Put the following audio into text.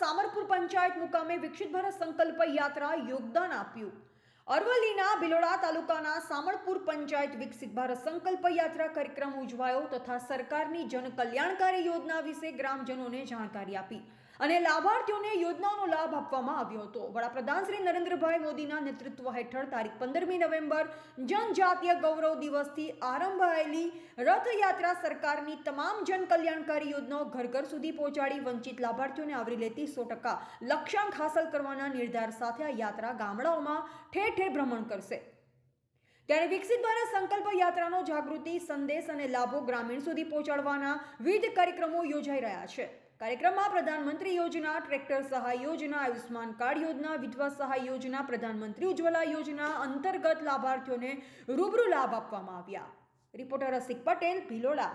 સામરપુર પંચાયત મુકામે વિકસિત ભારત સંકલ્પ યાત્રા યોગદાન આપ્યું. અરવલ્લીના ભિલોડા તાલુકાના સામરપુર પંચાયત વિકસિત ભારત સંકલ્પ યાત્રા કાર્યક્રમ ઉજવાયો તથા સરકારની જન કલ્યાણકારી યોજના વિશે ગ્રામજનોને જાણકારી આપી. અને લાભાર્થીઓને યોજનાઓનો લાભ આપવામાં આવ્યો હતો. વડાપ્રધાન શ્રી નરેન્દ્રભાઈ મોદીના નેતૃત્વ હેઠળ તારીખ પંદરમી નવેમ્બર જનજાતીય ગૌરવ દિવસથી આરંભાયેલી રથયાત્રા સરકારની તમામ જનકલ્યાણકારી યોજનાઓ ઘર ઘર સુધી પહોંચાડી વંચિત લાભાર્થીઓને આવરી લેતી સો ટકા લક્ષ્યાંક હાંસલ કરવાના નિર્ધાર સાથે આ યાત્રા ગામડાઓમાં ઠેર ઠેર ભ્રમણ કરશે. ત્યારે વિકસિત ભારત સંકલ્પ યાત્રાનો જાગૃતિ, સંદેશ અને લાભો ગ્રામીણ સુધી પહોંચાડવાના વિવિધ કાર્યક્રમો યોજાઈ રહ્યા છે. કાર્યક્રમમાં પ્રધાનમંત્રી યોજના, ટ્રેક્ટર સહાય યોજના આયુષ્માન કાર્ડ યોજના, વિધવા સહાય યોજના, પ્રધાનમંત્રી ઉજ્જવલા યોજના અંતર્ગત લાભાર્થીઓને રૂબરૂ લાભ આપવામાં આવ્યા. રિપોર્ટર રસિક પટેલ, ભિલોડા.